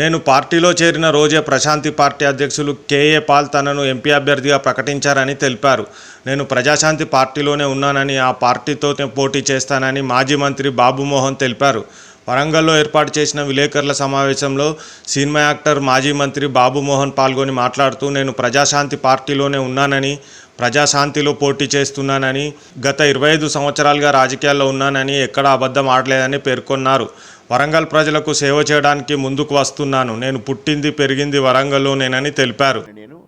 నేను పార్టీలో చేరిన రోజే ప్రశాంతి పార్టీ అధ్యక్షులు కేఏ పాల్ తనను ఎంపీ అభ్యర్థిగా ప్రకటించారని తెలిపారు. నేను ప్రజాశాంతి పార్టీలోనే ఉన్నానని ఆ పార్టీతో పోటీ చేస్తానని మాజీ మంత్రి బాబుమోహన్ తెలిపారు. వరంగల్లో ఏర్పాటు చేసిన విలేకరుల సమావేశంలో సినిమా యాక్టర్ మాజీ మంత్రి బాబుమోహన్ పాల్గొని మాట్లాడుతూ నేను ప్రజాశాంతి పార్టీలోనే ఉన్నానని ప్రజాశాంతిలో పోటీ చేస్తున్నానని గత ఇరవై ఐదు సంవత్సరాలుగా రాజకీయాల్లో ఉన్నానని ఎక్కడా అబద్ధం ఆడలేదని పేర్కొన్నారు. వరంగల్ ప్రజలకు సేవ చేయడానికి ముందుకు వస్తున్నాను. నేను పుట్టింది పెరిగింది వరంగల్లోనేనని తెలిపారు. నేను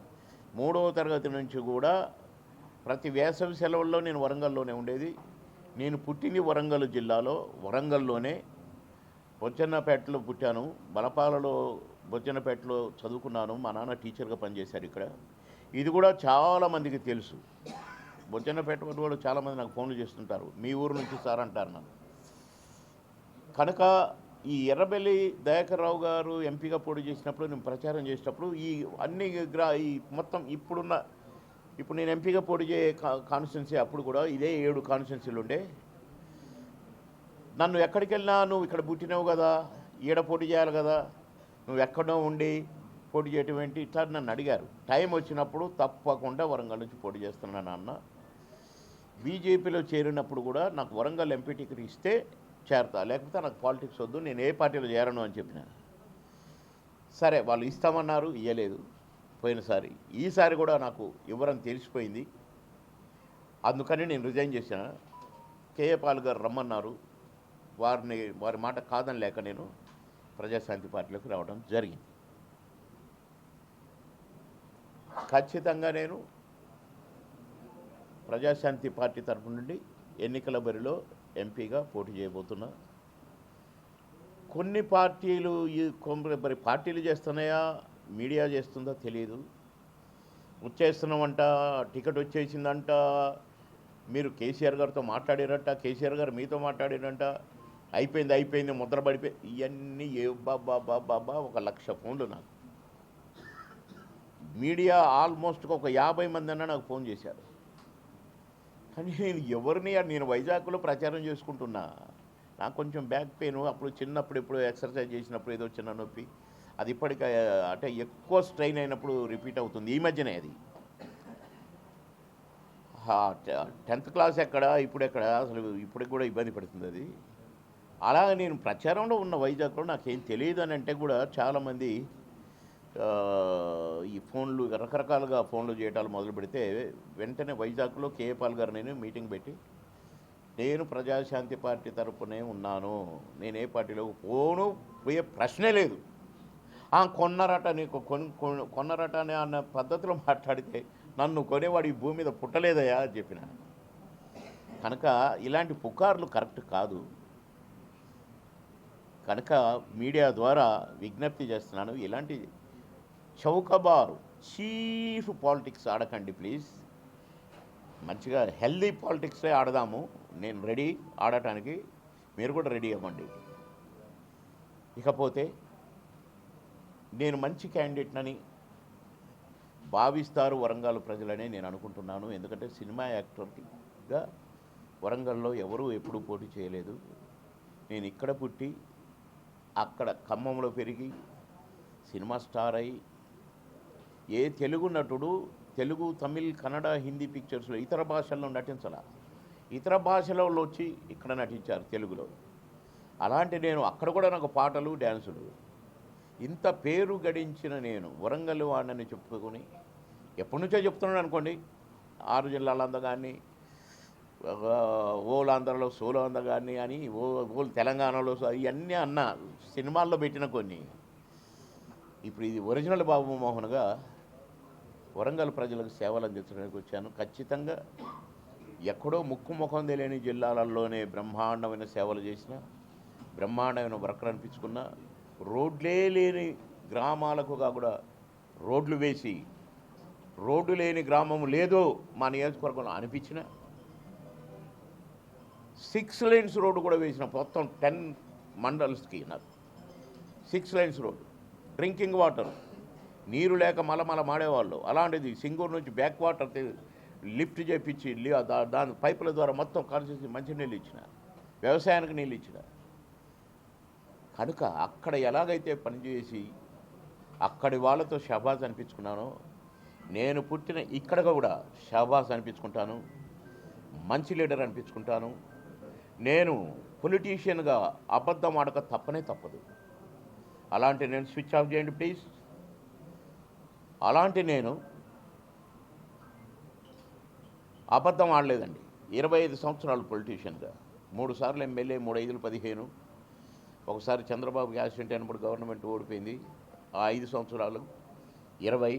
మూడవ తరగతి నుంచి కూడా ప్రతి వేసవి సెలవుల్లో నేను వరంగల్లోనే ఉండేది. నేను పుట్టింది వరంగల్ జిల్లాలో. వరంగల్లోనే బొజ్జన్నపేటలో పుట్టాను. బలపాలలో బొజ్జన్నపేటలో చదువుకున్నాను. మా నాన్న టీచర్గా పనిచేశారు ఇక్కడ. ఇది కూడా చాలామందికి తెలుసు. బొజ్జన్నపేట వాళ్ళు కూడా చాలామంది నాకు ఫోన్లు చేస్తుంటారు. మీ ఊరు నుంచి సార్ అంటారు నన్ను. కనుక ఈ ఎర్రబెల్లి దయాకర్రావు గారు ఎంపీగా పోటీ చేసినప్పుడు నేను ప్రచారం చేసేటప్పుడు ఈ అన్ని గ్రా ఈ మొత్తం ఇప్పుడున్న ఇప్పుడు నేను ఎంపీగా పోటీ చేయ కాన్స్టిట్యున్సీ అప్పుడు కూడా ఇదే ఏడు కాన్స్టిట్యున్సీలు ఉండే. నన్ను ఎక్కడికి వెళ్ళినా నువ్వు ఇక్కడ పుట్టినావు కదా ఈడ పోటీ చేయాలి కదా నువ్వు ఎక్కడో ఉండి పోటీ చేయటం ఏంటి? ఇట్లా నన్ను అడిగారు. టైం వచ్చినప్పుడు తప్పకుండా వరంగల్ నుంచి పోటీ చేస్తున్నాను అన్న. బీజేపీలో చేరినప్పుడు కూడా నాకు వరంగల్ ఎంపీ టికెట్ ఇస్తే చేరతా లేకపోతే నాకు పాలిటిక్స్ వద్దు నేను ఏ పార్టీలో చేరను అని చెప్పిన. సరే వాళ్ళు ఇస్తామన్నారు ఇవ్వలేదు పోయినసారి ఈసారి కూడా నాకు ఇవ్వరని తెలిసిపోయింది. అందుకని నేను రిజైన్ చేసిన కేఏపాల్ గారు రమ్మన్నారు. వారిని వారి మాట కాదని లేక నేను ప్రజాశాంతి పార్టీలోకి రావడం జరిగింది. ఖచ్చితంగా నేను ప్రజాశాంతి పార్టీ తరపు నుండి ఎన్నికల బరిలో ఎంపీగా పోటీ చేయబోతున్నా. కొన్ని పార్టీలు ఈ మరి పార్టీలు చేస్తున్నాయా? మీడియా చేస్తుందా? తెలియదు వచ్చేస్తున్నామంట టికెట్ వచ్చేసిందంట. మీరు కేసీఆర్ గారితో మాట్లాడారంట కేసీఆర్ గారు మీతో మాట్లాడారంట. అయిపోయింది అయిపోయింది ముద్ర పడిపోయి ఇవన్నీ ఏ బాబా బాబా ఒక లక్ష ఫోన్లు నాకు. మీడియా ఆల్మోస్ట్ ఒక యాభై మంది అన్న నాకు ఫోన్ చేశారు. కానీ నేను ఎవరిని నేను వైజాగ్లో ప్రచారం చేసుకుంటున్నా. నాకు కొంచెం బ్యాక్ పెయిన్ అప్పుడు చిన్నప్పుడు ఎప్పుడు ఎక్సర్సైజ్ చేసినప్పుడు ఏదో చిన్న నొప్పి. అది ఇప్పటిక అంటే ఎక్కువ స్ట్రెయిన్ అయినప్పుడు రిపీట్ అవుతుంది ఈ మధ్యనే అది. టెన్త్ క్లాస్ ఎక్కడ ఇప్పుడు ఎక్కడ అసలు ఇప్పటికి కూడా ఇబ్బంది పడుతుంది అది. అలా నేను ప్రచారంలో ఉన్న వైజాగ్లో నాకేం తెలియదు అని అంటే కూడా చాలామంది ఈ ఫోన్లు రకరకాలుగా ఫోన్లు చేయటాలు మొదలు పెడితే వెంటనే వైజాగ్లో కేఏపాల్ గారు నేను మీటింగ్ పెట్టి నేను ప్రజాశాంతి పార్టీ తరపునే ఉన్నాను నేను ఏ పార్టీలో పోను పోయే ప్రశ్నే లేదు. కొన్నరట నీకు కొన్ కొన్నరట అనే అన్న పద్ధతిలో మాట్లాడితే నన్ను కొనేవాడు ఈ భూమి మీద పుట్టలేదయా అని చెప్పిన. కనుక ఇలాంటి పుకార్లు కరెక్ట్ కాదు. కనుక మీడియా ద్వారా విజ్ఞప్తి చేస్తున్నాను ఇలాంటి చౌకబారు. చీఫ్ పాలిటిక్స్ ఆడకండి ప్లీజ్. మంచిగా హెల్దీ పాలిటిక్సే ఆడదాము. నేను రెడీ ఆడటానికి. మీరు కూడా రెడీ అవ్వండి. ఇకపోతే నేను మంచి క్యాండిడేట్నని భావిస్తారు వరంగల్ ప్రజలని నేను అనుకుంటున్నాను. ఎందుకంటే సినిమా యాక్టర్గా వరంగల్లో ఎవరూ ఎప్పుడూ పోటీ చేయలేదు. నేను ఇక్కడ పుట్టి అక్కడ ఖమ్మంలో పెరిగి సినిమా స్టార్ అయి ఏ తెలుగు నటుడు తెలుగు తమిళ్ కన్నడ హిందీ పిక్చర్స్లో ఇతర భాషల్లో నటించాల. ఇతర భాషలలో వచ్చి ఇక్కడ నటించారు తెలుగులో. అలాంటి నేను అక్కడ కూడా నాకు పాటలు డ్యాన్సులు ఇంత పేరు గడించిన నేను వరంగల్ వాడిని చెప్పుకొని ఎప్పటి నుంచో చెప్తున్నాను అనుకోండి. ఆరు జిల్లాలంద కానీ ఓలాంధ్రలో సోలాంధ్ర కానీ అని ఓ ఓల్ తెలంగాణలో ఇవన్నీ అన్న సినిమాల్లో పెట్టిన కొన్ని. ఇప్పుడు ఇది ఒరిజినల్ బాబు మోహన్గా వరంగల్ ప్రజలకు సేవలు అందించడానికి వచ్చాను. ఖచ్చితంగా ఎక్కడో ముక్కు ముఖం తెలియని జిల్లాలలోనే బ్రహ్మాండమైన సేవలు చేసిన బ్రహ్మాండమైన వర్కలు అనిపించుకున్న రోడ్లే లేని గ్రామాలకు కూడా రోడ్లు వేసి రోడ్డు లేని గ్రామం లేదో మా నియోజకవర్గంలో అనిపించిన సిక్స్ లైన్స్ రోడ్డు కూడా వేసిన మొత్తం టెన్ మండల్స్కి నాకు. Six lines road drinking water. నీరు లేక మలమల మాడేవాళ్ళు అలాంటిది సింగూరు నుంచి బ్యాక్ వాటర్ లిఫ్ట్ చేపించి దాని పైపుల ద్వారా మొత్తం కాన్స్టిట్యూన్సీ మంచినీళ్ళు ఇచ్చిన వ్యవసాయానికి నీళ్ళు ఇచ్చిన కనుక అక్కడ ఎలాగైతే పనిచేసి అక్కడి వాళ్ళతో షబాజ్ అనిపించుకున్నాను నేను పుట్టిన ఇక్కడ కూడా షబాజ్ అనిపించుకుంటాను. మంచి లీడర్ అనిపించుకుంటాను. నేను పొలిటీషియన్గా అబద్ధం ఆడక తప్పనే తప్పదు. అలాంటి నేను స్విచ్ ఆఫ్ చేయండి ప్లీజ్. అలాంటి నేను అబద్ధం ఆడలేదండి. ఇరవై ఐదు సంవత్సరాలు పొలిటీషియన్గా మూడు సార్లు ఎమ్మెల్యే మూడు ఐదులు పదిహేను. ఒకసారి చంద్రబాబు యాక్సిడెంట్ అయినప్పుడు గవర్నమెంట్ ఓడిపోయింది. ఆ ఐదు సంవత్సరాలు ఇరవై